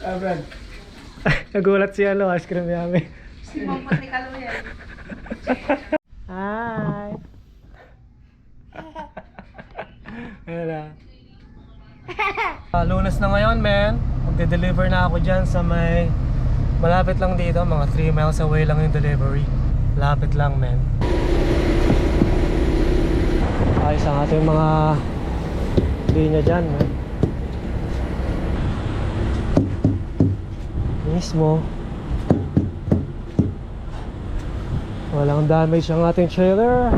Ah, Brad. Nagulat si ano, ice cream yummy. Si Ma'am Patikalo yan. Hi! Ayan na. Ah, lunes na ngayon, men. Magde-deliver na ako dyan sa may... Malapit lang dito, mga 3 miles away lang yung delivery. Lapit lang, men. Ayos ang ating mga linya dyan, men. Mismo. Walang damage ang ating trailer.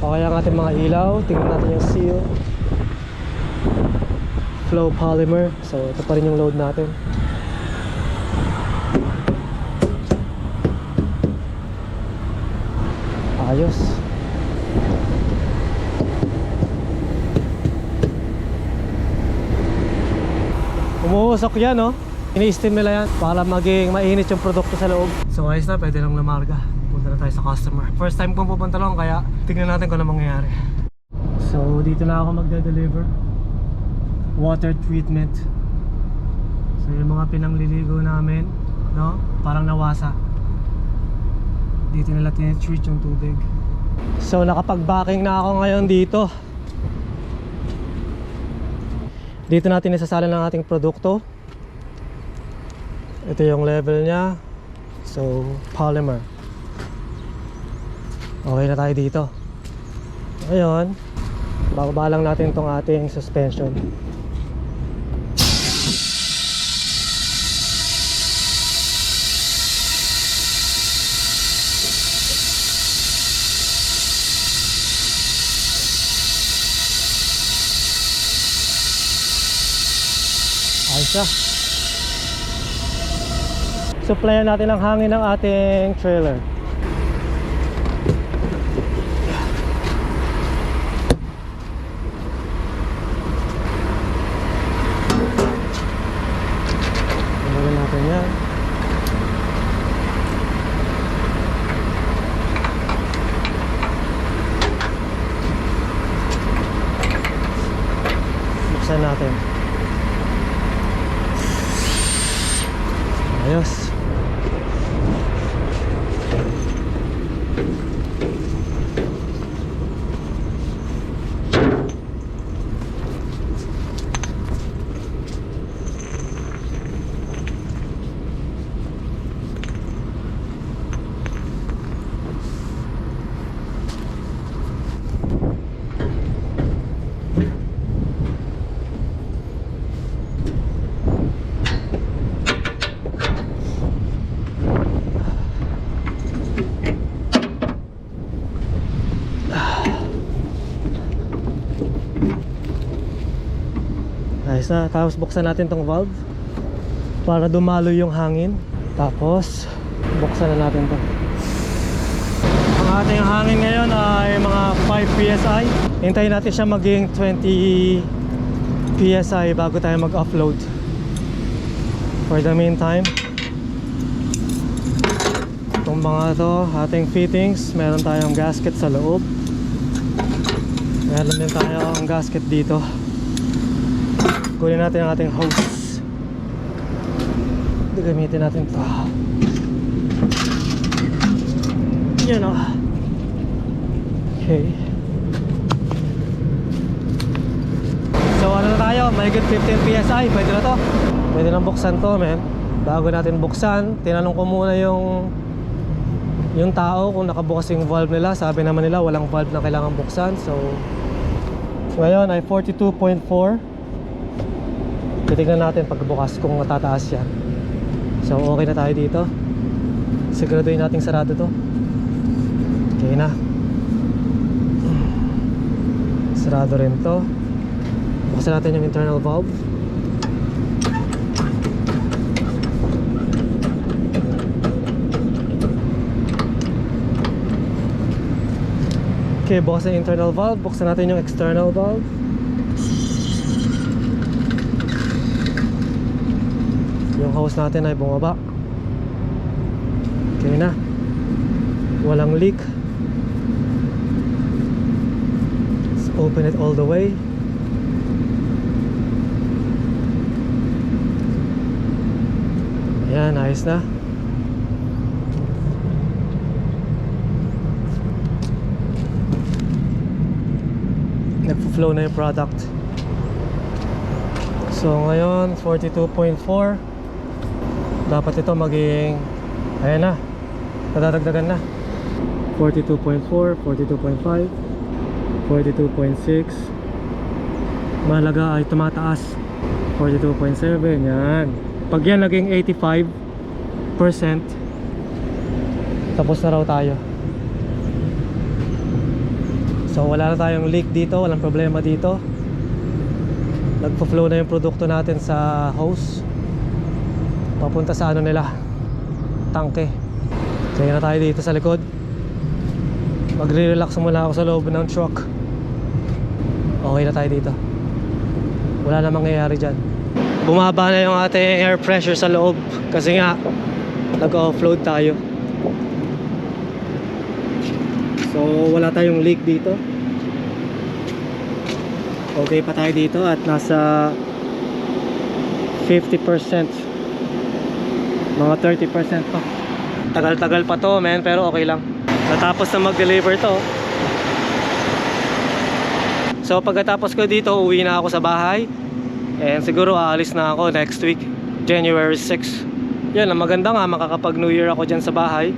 Okay ang ating mga ilaw. Tingnan natin yung seal. Flow polymer. So ito pa rin yung load natin. Ayos. Umuusok yan, no? Ini-steam nila yan para maging mainit yung produkto sa loob. So ayos na, pwede lang lamarga. Punta na tayo sa customer. First time kong pupunta lang, kaya tingnan natin kung ano mangyayari. So dito na ako magde-deliver. Water treatment. So yung mga pinangliligo namin, no? Parang nawasa. Dito nila tinitreat yung tubig. So nakapag-backing na ako ngayon dito. Dito natin isasalin ang ating produkto. Ito yung level niya. So, polymer. Okay na tayo dito. Ngayon, bababa lang natin itong ating suspension. Ayos na. Supplyan natin ng hangin ng ating trailer. Tanggalin natin yan. Buksan natin. Ayos. Ayos na. Tapos buksan natin tong valve para dumalo yung hangin. Tapos buksan na natin to. Ang ating hangin ngayon ay mga 5 PSI. Hintayin natin siya maging 20 PSI bago tayo mag-offload. For the meantime, itong mga to, ating fittings, meron tayong gasket sa loob. Meron din tayo ang gasket dito kunin natin ang ating hose gamitin natin ito yan o okay. So ano na tayo? May good 15 psi pwede na to. Pwede nang buksan to men. Bago natin buksan tinanong ko muna yung yung tao kung nakabukas yung valve nila. Sabi naman nila walang valve na kailangan buksan. So ngayon ay 42.4 titignan natin pagbukas kung matataas yan so okay na tayo dito. Siguraduhin natin sarado to. Okay na. Sarado rin to. Buksan natin yung internal valve. Okay buksan yung internal valve. Buksan natin yung external valve hose natin ay bumaba okay na walang leak let's open it all the way Ayan, ayos na. Nagpo-flow na yung product. So ngayon, 42.4. Dapat ito maging, ayan na, nadadagdagan na. 42.4, 42.5, 42.6. Mahalaga ay tumataas. 42.7, yan. Pag yan naging 85%, tapos na raw tayo. So wala na tayong leak dito, walang problema dito. Nagpo-flow na yung produkto natin sa hose. Papunta sa ano nila, tangke. Kaya na tayo dito sa likod. Magre-relax muna ako sa loob ng truck. Okay na tayo dito. Wala na mangyayari dyan. Bumaba na yung ating air pressure sa loob kasi nga nag-offload tayo. So wala tayong leak dito. Okay pa tayo dito at nasa 50% mga 30% pa. Tagal-tagal pa to, men, pero okay lang. Natapos na mag-deliver to. So pagkatapos ko dito, uwi na ako sa bahay. And siguro aalis na ako next week, January 6. Yan, ang maganda nga, makakapag New Year ako dyan sa bahay.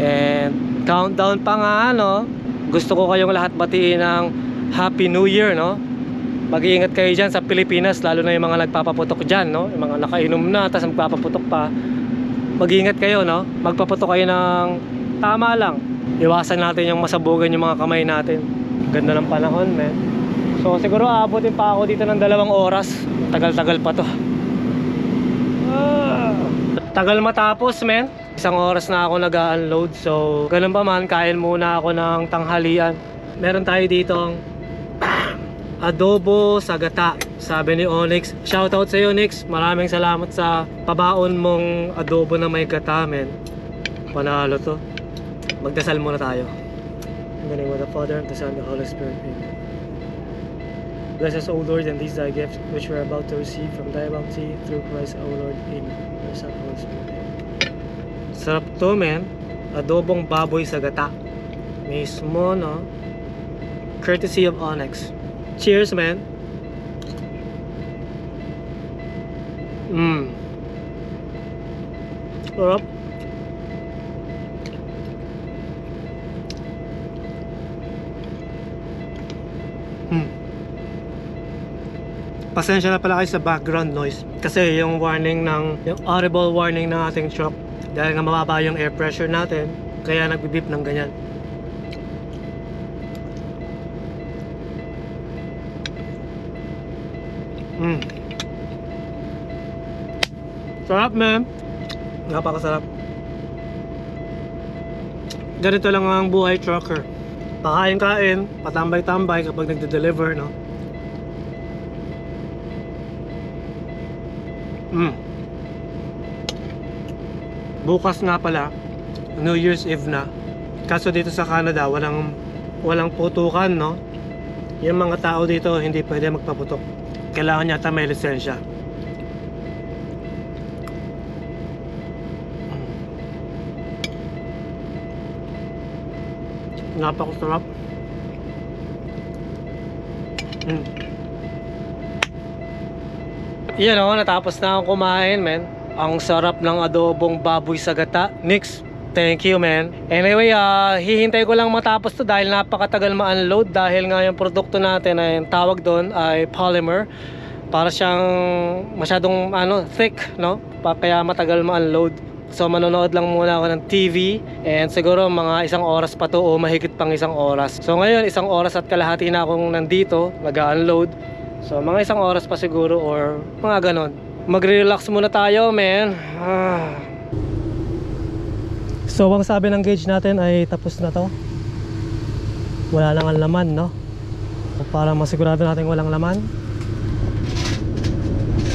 And countdown pa nga, ano. Gusto ko kayong lahat batiin ng Happy New Year, no? Mag-iingat kayo dyan sa Pilipinas, lalo na yung mga nagpapaputok dyan, no? Yung mga nakainom na, tapos magpapaputok pa. Mag-iingat kayo, no? Magpaputok kayo ng tama lang. Iwasan natin yung masabugan yung mga kamay natin. Ganda ng panahon, men. So siguro aabutin pa ako dito ng dalawang oras. Tagal-tagal pa to. Ah. Tagal matapos, men. Isang oras na ako nag-unload. So, ganun pa man, kain muna ako ng tanghalian. Meron tayo ditong adobo sa gata. Sabi ni Onyx. Shoutout sa iyo, Nix. Maraming salamat sa pabaon mong adobo na may gata, men. Panalo to. Magdasal muna tayo. In the name of the Father, and the Son, and the Holy Spirit. Amen. Bless us, O Lord, and these thy gifts which we are about to receive from thy bounty through Christ our Lord. Amen. Bless us, Holy Spirit. Sarap to, men. Adobong baboy sa gata. Mismo, no? Courtesy of Onyx. Cheers, man. Mmm. Sarap. Hmm. Pasensya na pala kayo sa background noise kasi yung warning ng yung audible warning ng ating truck dahil nga mababa yung air pressure natin kaya nagbibip ng ganyan. Sarap, man. Napakasarap. Ganito lang ang buhay trucker. Pakain-kain, patambay-tambay kapag nagde-deliver, no? Mm. Bukas nga pala, New Year's Eve na. Kaso dito sa Canada, walang walang putukan, no? Yung mga tao dito hindi pwede magpaputok. Kailangan yata may lisensya. Napakasarap. Mm. Yan o, natapos na akong kumain, men. Ang sarap ng adobong baboy sa gata. Nix, thank you, man. Anyway, ah, hihintay ko lang matapos to dahil napakatagal ma-unload dahil nga yung produkto natin ay tawag doon ay polymer. Para siyang masyadong ano, thick, no? Kaya matagal ma-unload. So manonood lang muna ako ng TV and siguro mga isang oras pa to o mahigit pang isang oras. So ngayon isang oras at kalahati na akong nandito, nag-unload. So mga isang oras pa siguro or mga ganon. Magre-relax muna tayo, man. Ah. So ang sabi ng gauge natin ay tapos na to. Wala lang ang laman, no? Para masigurado natin walang laman.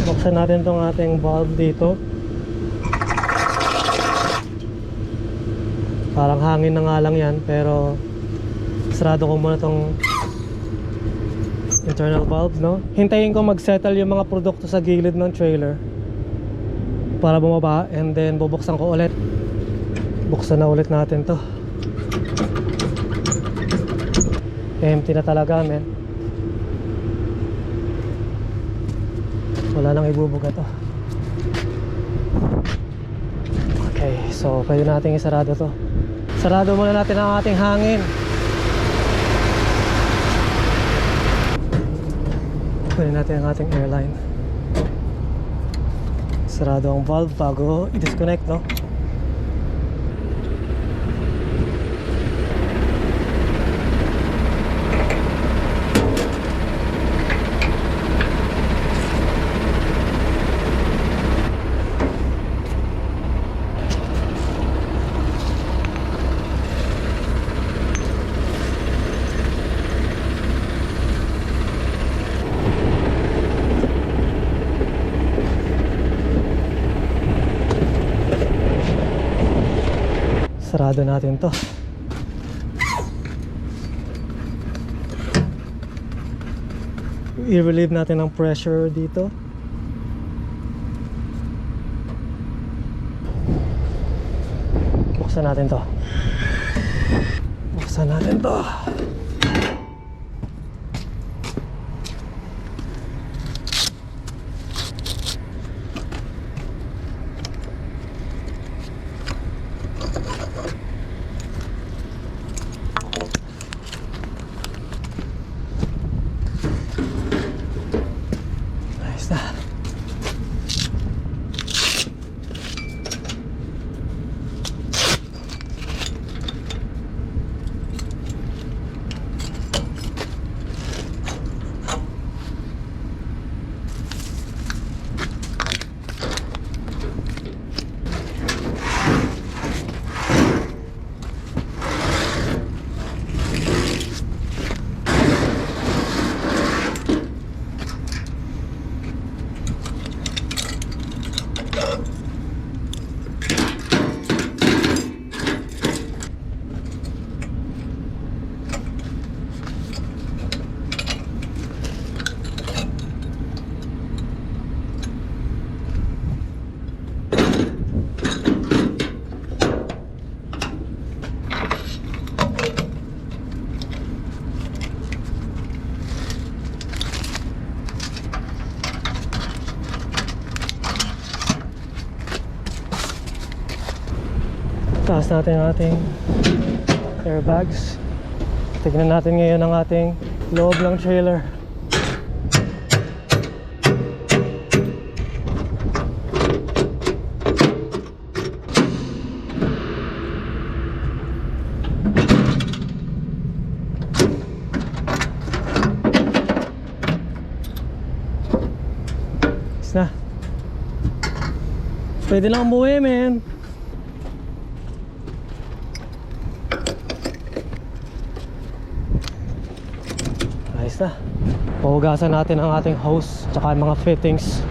Buksan natin tong ating valve dito. Parang hangin na nga lang yan pero sarado ko muna tong internal valve no? Hintayin ko mag-settle yung mga produkto sa gilid ng trailer para bumaba and then bubuksan ko ulit. Buksan na ulit natin to. Empty na talaga men. Wala nang ibubuga to. Okay so pwede nating isarado to sarado muna natin ang ating hangin. Pwede natin ang ating airline. Sarado ang valve bago i-disconnect no sarado natin to. I-relieve natin ang pressure dito. Buksan natin to. Buksan natin to ayos na natin ang ating airbags. Tignan natin ngayon ang ating loob ng trailer. Pwede lang umuwi men Ayos na. Pahugasan natin ang ating hose tsaka mga fittings.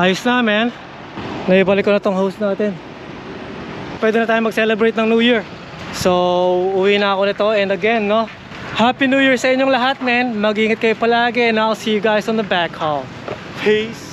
Ayos na, man. Naibalik ko na tong host natin. Pwede na tayo mag-celebrate ng New Year. So, uwi na ako nito. And again, no? Happy New Year sa inyong lahat, man. Mag-ingat kayo palagi. And I'll see you guys on the back haul. Peace.